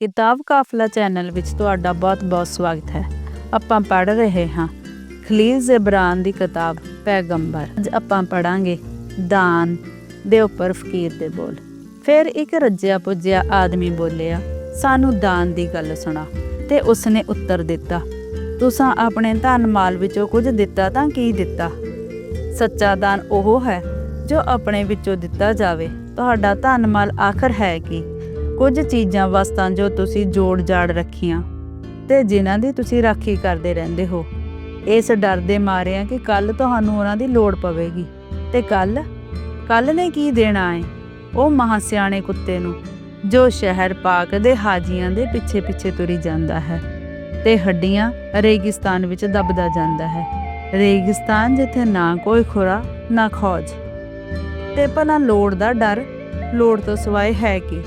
ਕਿਤਾਬ ਕਾਫਲਾ ਚੈਨਲ ਵਿੱਚ ਤੁਹਾਡਾ ਬਹੁਤ-ਬਹੁਤ ਸਵਾਗਤ ਹੈ। ਆਪਾਂ ਪੜ੍ਹ ਰਹੇ ਹਾਂ ਖਲੀਲ ਜ਼ਬਰਾਨ ਦੀ ਕਿਤਾਬ ਪੈਗੰਬਰ। ਅੱਜ ਆਪਾਂ ਪੜਾਂਗੇ ਦਾਨ ਦੇ ਉੱਪਰ ਫਕੀਰ ਦੇ ਬੋਲ। ਫਿਰ ਇੱਕ ਰੱਜਿਆ ਪੁੱਜਿਆ ਆਦਮੀ ਬੋਲਿਆ, ਸਾਨੂੰ ਦਾਨ ਦੀ ਗੱਲ ਸੁਣਾ। ਤੇ ਉਸਨੇ ਉੱਤਰ ਦਿੱਤਾ, ਤੁਸੀਂ ਆਪਣੇ ਧਨ ਮਾਲ ਵਿੱਚੋਂ ਕੁਝ ਦਿੱਤਾ ਤਾਂ ਕੀ ਦਿੱਤਾ? ਸੱਚਾ ਦਾਨ ਉਹ ਹੈ ਜੋ ਆਪਣੇ ਵਿੱਚੋਂ ਦਿੱਤਾ ਜਾਵੇ। ਤੁਹਾਡਾ ਧਨ ਮਾਲ ਆਖਰ ਹੈ ਕੀ? ਕੁਝ ਚੀਜ਼ਾਂ ਵਸਤਾਂ ਜੋ ਤੁਸੀਂ ਜੋੜ ਜਾੜ ਰੱਖੀਆਂ ਤੇ ਜਿਨ੍ਹਾਂ ਦੀ ਤੁਸੀਂ ਰਾਖੀ ਕਰਦੇ ਰਹਿੰਦੇ ਹੋ। ਇਸ ਡਰ ਦੇ ਮਾਰਿਆਂ ਕਿ ਕੱਲ ਤੁਹਾਨੂੰ ਉਹਨਾਂ ਦੀ ਲੋੜ ਪਵੇਗੀ। ਤੇ ਕੱਲ ਕੱਲ ਨੇ ਕੀ ਦੇਣਾ ਹੈ ਉਹ ਮਹਾਸਿਆਣੇ ਕੁੱਤੇ ਨੂੰ, ਜੋ ਸ਼ਹਿਰ ਪਾਕ ਦੇ ਹਾਜੀਆਂ ਦੇ ਪਿੱਛੇ ਪਿੱਛੇ ਤੁਰੀ ਜਾਂਦਾ ਹੈ ਤੇ ਹੱਡੀਆਂ ਰੇਗਿਸਤਾਨ ਵਿੱਚ ਦਬਦਾ ਜਾਂਦਾ ਹੈ। ਰੇਗਿਸਤਾਨ ਜਿੱਥੇ ਨਾ ਕੋਈ ਖੁਰਾ, ਨਾ ਖੋਜ। ਤੇ ਭਲਾ ਲੋੜ ਦਾ ਡਰ, ਲੋੜ ਤੋਂ ਸਿਵਾਏ ਹੈ ਕੀ?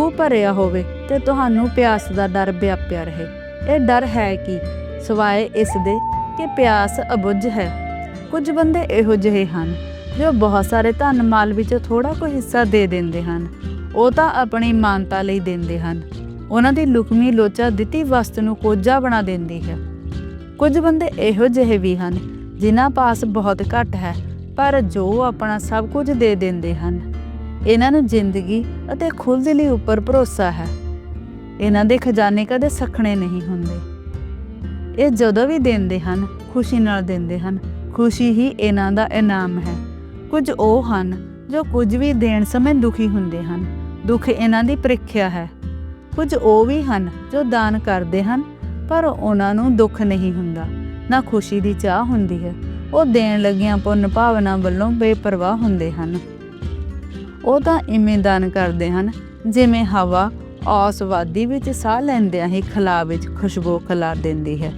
ਖੂਹ ਭਰਿਆ ਹੋਵੇ ਤੇ ਤੁਹਾਨੂੰ ਪਿਆਸ ਦਾ ਡਰ ਵਿਆਪਿਆ ਰਹੇ। ਇਹ ਡਰ ਹੈ ਕਿ ਸਵਾਏ ਇਸ ਦੇ ਕਿ ਪਿਆਸ ਅਬੁੱਝ ਹੈ। ਕੁਝ ਬੰਦੇ ਇਹੋ ਜਿਹੇ ਹਨ ਜੋ ਬਹੁਤ ਸਾਰੇ ਧਨ ਮਾਲ ਵਿੱਚ ਥੋੜਾ ਕੁ ਹਿੱਸਾ ਦੇ ਦਿੰਦੇ ਹਨ। ਉਹ ਤਾਂ ਆਪਣੀ ਮਾਨਤਾ ਲਈ ਦਿੰਦੇ ਹਨ। ਉਹਨਾਂ ਦੀ ਲੁਕਮੀ ਲੋਚਾ ਦਿੱਤੀ ਵਸਤ ਨੂੰ ਕੋਝਾ ਬਣਾ ਦਿੰਦੀ ਹੈ। ਕੁਝ ਬੰਦੇ ਇਹੋ ਜਿਹੇ ਵੀ ਹਨ ਜਿਨ੍ਹਾਂ ਪਾਸ ਬਹੁਤ ਘੱਟ ਹੈ, ਪਰ ਜੋ ਆਪਣਾ ਸਭ ਕੁਝ ਦੇ ਦਿੰਦੇ ਹਨ। ਇਹਨਾਂ ਨੂੰ ਜ਼ਿੰਦਗੀ ਅਤੇ ਖੁੱਲ੍ਹਦਿਲੀ ਉੱਪਰ ਭਰੋਸਾ ਹੈ। ਇਹਨਾਂ ਦੇ ਖਜ਼ਾਨੇ ਕਦੇ ਸਖਣੇ ਨਹੀਂ ਹੁੰਦੇ। ਇਹ ਜਦੋਂ ਵੀ ਦਿੰਦੇ ਹਨ, ਖੁਸ਼ੀ ਨਾਲ ਦਿੰਦੇ ਹਨ। ਖੁਸ਼ੀ ਹੀ ਇਹਨਾਂ ਦਾ ਇਨਾਮ ਹੈ। ਕੁਝ ਉਹ ਹਨ ਜੋ ਕੁਝ ਵੀ ਦੇਣ ਸਮੇਂ ਦੁਖੀ ਹੁੰਦੇ ਹਨ। ਦੁੱਖ ਇਹਨਾਂ ਦੀ ਪ੍ਰੀਖਿਆ ਹੈ। ਕੁਝ ਉਹ ਵੀ ਹਨ ਜੋ ਦਾਨ ਕਰਦੇ ਹਨ, ਪਰ ਉਹਨਾਂ ਨੂੰ ਦੁੱਖ ਨਹੀਂ ਹੁੰਦਾ। ਨਾ ਖੁਸ਼ੀ ਦੀ ਚਾਹ ਹੁੰਦੀ ਹੈ। ਉਹ ਦੇਣ ਲੱਗਿਆਂ ਪੁੰਨ ਭਾਵਨਾ ਵੱਲੋਂ ਬੇਪਰਵਾਹ ਹੁੰਦੇ ਹਨ। ਉਹ ਤਾਂ ਇਵੇਂ ਦਾਨ ਕਰਦੇ ਹਨ, ਜਿਵੇਂ ਹਵਾ ਔਸਵਾਦੀ ਵਿੱਚ ਸਾਹ ਲੈਂਦਿਆਂ ਹੀ ਖਲਾ ਵਿੱਚ ਖੁਸ਼ਬੂ ਖਿਲਾਰ ਦਿੰਦੀ ਹੈ।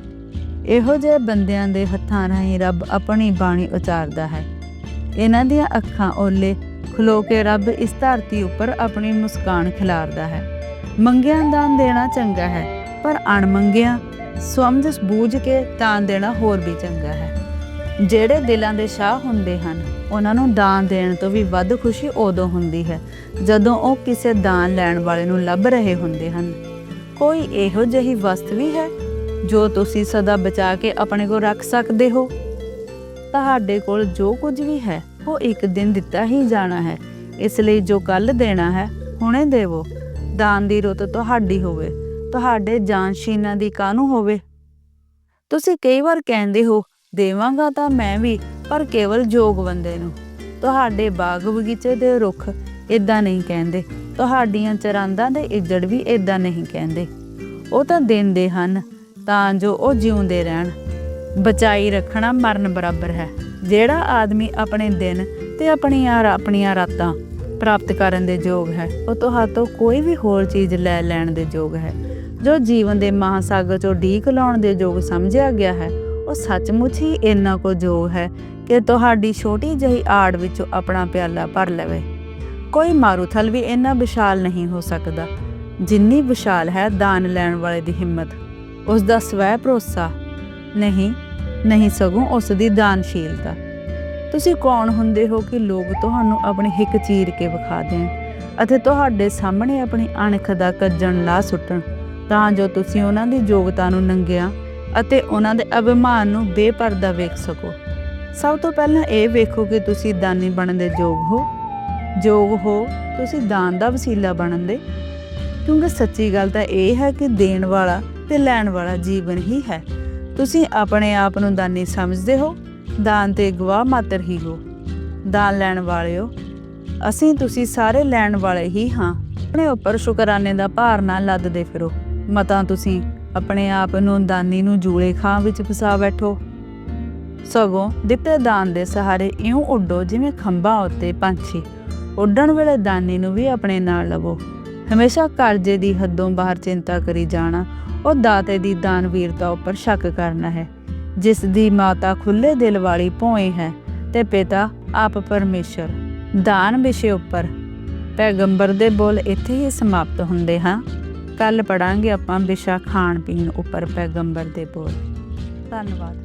ਇਹੋ ਜਿਹੇ ਬੰਦਿਆਂ ਦੇ ਹੱਥਾਂ ਰਾਹੀਂ ਰੱਬ ਆਪਣੀ ਬਾਣੀ ਉਚਾਰਦਾ ਹੈ। ਇਹਨਾਂ ਦੀਆਂ ਅੱਖਾਂ ਓਲੇ ਖਲੋ ਕੇ ਰੱਬ ਇਸ ਧਰਤੀ ਉੱਪਰ ਆਪਣੀ ਮੁਸਕਾਨ ਖਿਲਾਰਦਾ ਹੈ। ਮੰਗਿਆਂ ਦਾਨ ਦੇਣਾ ਚੰਗਾ ਹੈ, ਪਰ ਅਣਮੰਗਿਆਂ ਸਮਝ ਬੂਝ ਕੇ ਦਾਨ ਦੇਣਾ ਹੋਰ ਵੀ ਚੰਗਾ ਹੈ। ਜਿਹੜੇ ਦਿਲਾਂ ਦੇ ਸ਼ਾਹ ਹੁੰਦੇ ਹਨ ਉਹਨਾਂ ਨੂੰ ਦਾਨ ਦੇਣ ਤੋਂ ਵੀ ਵੱਧ ਖੁਸ਼ੀ ਉਦੋਂ ਹੁੰਦੀ ਹੈ, ਜਦੋਂ ਉਹ ਕਿਸੇ ਦਾਨ ਲੈਣ ਵਾਲੇ ਨੂੰ ਲੱਭ ਰਹੇ ਹੁੰਦੇ ਹਨ। ਕੋਈ ਇਹੋ ਜਿਹੀ ਵਸਤ ਵੀ ਹੈ, ਜੋ ਤੁਸੀਂ ਸਦਾ ਬਚਾ ਕੇ ਆਪਣੇ ਕੋਲ ਰੱਖ ਸਕਦੇ ਹੋ? ਤੁਹਾਡੇ ਕੋਲ ਜੋ ਕੁਝ ਵੀ ਹੈ, ਉਹ ਇੱਕ ਦਿਨ ਦਿੱਤਾ ਹੀ ਜਾਣਾ ਹੈ। ਇਸ ਲਈ ਜੋ ਕੱਲ ਦੇਣਾ ਹੈ, ਹੁਣੇ ਦੇਵੋ। ਦਾਨ ਦੀ ਰੁੱਤ ਤੁਹਾਡੀ ਹੋਵੇ, ਤੁਹਾਡੇ ਜਾਨਸ਼ੀਨਾਂ ਦੀ ਕਾਨੂੰ ਹੋਵੇ? ਤੁਸੀਂ ਕਈ ਵਾਰ ਕਹਿੰਦੇ ਹੋ, ਦੇਵਾਂਗਾ ਤਾਂ ਮੈਂ ਵੀ ਪਰ ਕੇਵਲ ਯੋਗ ਬੰਦੇ ਨੂੰ। ਤੁਹਾਡੇ ਬਾਗ ਬਗੀਚੇ ਦੇ ਰੁੱਖ ਇਦਾਂ ਨਹੀਂ ਕਹਿੰਦੇ। ਤੁਹਾਡੀਆਂ ਚਰਾਂਦਾਂ ਦੇ ਇੱਜੜ ਵੀ ਇਦਾਂ ਨਹੀਂ ਕਹਿੰਦੇ। ਉਹ ਤਾਂ ਦਿੰਦੇ ਹਨ, ਤਾਂ ਜੋ ਉਹ ਜਿਉਂਦੇ ਰਹਿਣ। ਬਚਾਈ ਰੱਖਣਾ ਮਰਨ ਬਰਾਬਰ ਹੈ। ਜਿਹੜਾ ਆਦਮੀ ਆਪਣੇ ਦਿਨ ਤੇ ਆਪਣੀਆਂ ਆਪਣੀਆਂ ਰਾਤਾਂ ਪ੍ਰਾਪਤ ਕਰਨ ਦੇ ਯੋਗ ਹੈ, ਉਹ ਤੁਹਾਤੋਂ ਕੋਈ ਵੀ ਹੋਰ ਚੀਜ਼ ਲੈ ਲੈਣ ਦੇ ਯੋਗ ਹੈ। ਜੋ ਜੀਵਨ ਦੇ ਮਹਾਸਾਗਰ ਚੋਂ ਢੀਕ ਲਾਉਣ ਦੇ ਯੋਗ ਸਮਝਿਆ ਗਿਆ ਹੈ ਉਹ ਸੱਚਮੁੱਚ ਹੀ ਇੰਨਾ ਕੁ ਯੋਗ ਹੈ ਕਿ ਤੁਹਾਡੀ ਛੋਟੀ ਜਿਹੀ ਆੜ ਵਿੱਚੋਂ ਆਪਣਾ ਪਿਆਲਾ ਭਰ ਲਵੇ। ਕੋਈ ਮਾਰੂਥਲ ਵੀ ਇੰਨਾ ਵਿਸ਼ਾਲ ਨਹੀਂ ਹੋ ਸਕਦਾ, ਜਿੰਨੀ ਵਿਸ਼ਾਲ ਹੈ ਦਾਨ ਲੈਣ ਵਾਲੇ ਦੀ ਹਿੰਮਤ। ਉਸ ਦਾ ਸਵੈ ਭਰੋਸਾ। ਨਹੀਂ ਨਹੀਂ ਸਗੋਂ ਉਸ ਦੀ ਦਾਨਸ਼ੀਲਤਾ। ਤੁਸੀਂ ਕੌਣ ਹੁੰਦੇ ਹੋ ਕਿ ਲੋਕ ਤੁਹਾਨੂੰ ਆਪਣੀ ਹਿੱਕ ਚੀਰ ਕੇ ਵਿਖਾ ਦੇਣ ਅਤੇ ਤੁਹਾਡੇ ਸਾਹਮਣੇ ਆਪਣੀ ਅਣਖ ਦਾ ਕੱਜਣ ਲਾ ਸੁੱਟਣ, ਤਾਂ ਜੋ ਤੁਸੀਂ ਉਹਨਾਂ ਦੀ ਯੋਗਤਾ ਨੂੰ ਨੰਗਿਆ ਅਤੇ ਉਹਨਾਂ ਦੇ ਅਭਿਮਾਨ ਨੂੰ ਬੇਪਰਦਾ ਵੇਖ ਸਕੋ। ਸਭ ਤੋਂ ਪਹਿਲਾਂ ਇਹ ਵੇਖੋ ਕਿ ਤੁਸੀਂ ਦਾਨੀ ਬਣਨ ਦੇ ਯੋਗ ਹੋ। ਯੋਗ ਹੋ, ਤੁਸੀਂ ਦਾਨ ਦਾ ਵਸੀਲਾ ਬਣਨ ਦੇ ਕਿਉਂਕਿ ਸੱਚੀ ਗੱਲ ਤਾਂ ਇਹ ਹੈ ਕਿ ਦੇਣ ਵਾਲਾ ਤੇ ਲੈਣ ਵਾਲਾ ਜੀਵਨ ਹੀ ਹੈ। ਤੁਸੀਂ ਆਪਣੇ ਆਪ ਨੂੰ ਦਾਨੀ ਸਮਝਦੇ ਹੋ, ਦਾਨ ਤੇ ਗਵਾਹ ਮਾਤਰ ਹੀ ਹੋ। ਦਾਨ ਲੈਣ ਵਾਲਿਓ, ਅਸੀਂ ਤੁਸੀਂ ਸਾਰੇ ਲੈਣ ਵਾਲੇ ਹੀ ਹਾਂ। ਆਪਣੇ ਉੱਪਰ ਸ਼ੁਕਰਾਨੇ ਦਾ ਭਾਰ ਨਾ ਲੱਦਦੇ ਫਿਰੋ। ਮਤਾਂ ਤੁਸੀਂ ਆਪਣੇ ਆਪ ਨੂੰ ਦਾਨੀ ਨੂੰ ਜੂਲੇ ਖਾਂ ਵਿੱਚ ਫਸਾ ਬੈਠੋ। ਸਗੋਂ ਦਿੱਤੇ ਦਾਨ ਦੇ ਸਹਾਰੇ ਇਉਂ ਉੱਡੋ ਜਿਵੇਂ ਖੰਭਾਂ ਉੱਤੇ ਪੰਛੀ। ਉੱਡਣ ਵੇਲੇ ਦਾਨੀ ਨੂੰ ਵੀ ਆਪਣੇ ਨਾਲ ਲਵੋ। ਹਮੇਸ਼ਾ ਕਰਜ਼ੇ ਦੀ ਹੱਦੋਂ ਬਾਹਰ ਚਿੰਤਾ ਕਰੀ ਜਾਣਾ, ਉਹ ਦਾਤੇ ਦੀ ਦਾਨਵੀਰਤਾ ਉੱਪਰ ਸ਼ੱਕ ਕਰਨਾ ਹੈ। ਜਿਸ ਦੀ ਮਾਤਾ ਖੁੱਲੇ ਦਿਲ ਵਾਲੀ ਭੋਏ ਹੈ, ਤੇ ਪਿਤਾ ਆਪ ਪਰਮੇਸ਼ਰ। ਦਾਨ ਵਿਸ਼ੇ ਉੱਪਰ ਪੈਗੰਬਰ ਦੇ ਬੋਲ ਇੱਥੇ ਹੀ ਸਮਾਪਤ ਹੁੰਦੇ ਹਾਂ। ਕੱਲ ਪੜਾਂਗੇ ਆਪਾਂ ਵਿਸ਼ਾ ਖਾਣ ਪੀਣ ਉੱਪਰ ਪੈਗੰਬਰ ਦੇ ਬੋਲ। ਧੰਨਵਾਦ।